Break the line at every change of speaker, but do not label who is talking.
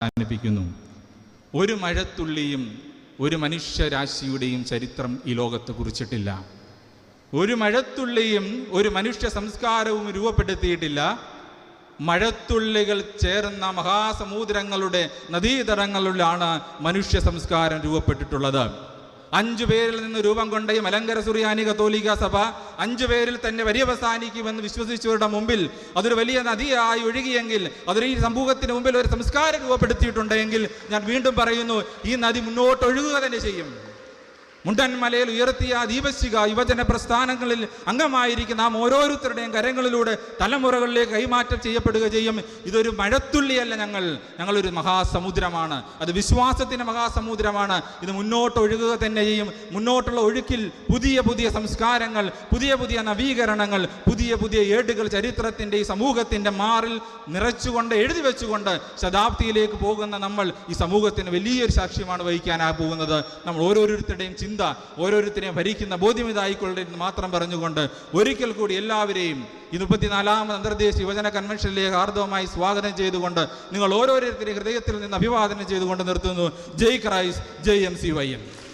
അവസാനിപ്പിക്കുന്നു ഒരു മഴത്തുള്ളിയും ഒരു മനുഷ്യരാശിയുടെയും ചരിത്രം ഈ ലോകത്ത് കുറിച്ചിട്ടില്ല. ഒരു മഴത്തുള്ളിയും ഒരു മനുഷ്യ സംസ്കാരവും രൂപപ്പെടുത്തിയിട്ടില്ല. മഴത്തുള്ളികൾ ചേർന്ന മഹാസമുദ്രങ്ങളുടെ നദീതടങ്ങളിലാണ് മനുഷ്യ സംസ്കാരം രൂപപ്പെട്ടിട്ടുള്ളത്. അഞ്ചു പേരിൽ നിന്ന് രൂപം കൊണ്ട ഈ മലങ്കര സുറിയാനി കത്തോലിക്ക സഭ അഞ്ചു പേരിൽ തന്നെ വര്യവസാനിക്കുമെന്ന് വിശ്വസിച്ചവരുടെ മുമ്പിൽ അതൊരു വലിയ നദിയായി ഒഴുകിയെങ്കിൽ അതൊരു ഈ സമൂഹത്തിന് മുമ്പിൽ ഒരു സംസ്കാരം രൂപപ്പെടുത്തിയിട്ടുണ്ടെങ്കിൽ ഞാൻ വീണ്ടും പറയുന്നു ഈ നദി മുന്നോട്ട് ഒഴുകുക തന്നെ ചെയ്യും. മുണ്ടൻ മലയിൽ ഉയർത്തിയ ദീപശിക യുവജന പ്രസ്ഥാനങ്ങളിൽ അംഗമായിരിക്കുന്ന നാം ഓരോരുത്തരുടെയും കരങ്ങളിലൂടെ തലമുറകളിലേക്ക് കൈമാറ്റം ചെയ്യപ്പെടുക ചെയ്യും. ഇതൊരു മഴത്തുള്ളിയല്ല ഞങ്ങൾ. ഞങ്ങളൊരു മഹാസമുദ്രമാണ്. അത് വിശ്വാസത്തിന്റെ മഹാസമുദ്രമാണ്. ഇത് മുന്നോട്ട് ഒഴുകുക തന്നെ ചെയ്യും. മുന്നോട്ടുള്ള ഒഴുക്കിൽ പുതിയ പുതിയ സംസ്കാരങ്ങൾ പുതിയ പുതിയ നവീകരണങ്ങൾ പുതിയ പുതിയ ഏടുകൾ ചരിത്രത്തിന്റെ ഈ സമൂഹത്തിന്റെ മാറിൽ നിറച്ചുകൊണ്ട് എഴുതി വെച്ചുകൊണ്ട് ശതാബ്ദിയിലേക്ക് പോകുന്ന നമ്മൾ ഈ സമൂഹത്തിന് വലിയൊരു സാക്ഷ്യമാണ് വഹിക്കാനാ പോകുന്നത്. നമ്മൾ ഓരോരുത്തരുടെയും ചിന്ത ഓരോരുത്തരെയും ഭരിക്കുന്ന ബോധ്യം ഇതായിക്കൊള്ളട്ടെ എന്ന് മാത്രം പറഞ്ഞുകൊണ്ട് ഒരിക്കൽ കൂടി എല്ലാവരെയും ഈ മുപ്പത്തിനാലാമത് അന്തർദേശീയ യുവജന കൺവെൻഷനിലേക്ക് ആർദവമായി സ്വാഗതം ചെയ്തുകൊണ്ട് നിങ്ങൾ ഓരോരുത്തരെയും ഹൃദയത്തിൽ നിന്ന് അഭിവാദനം ചെയ്തുകൊണ്ട് നിർത്തുന്നു. ജയ് ക്രൈസ് ജയ് എം സി വൈ എം.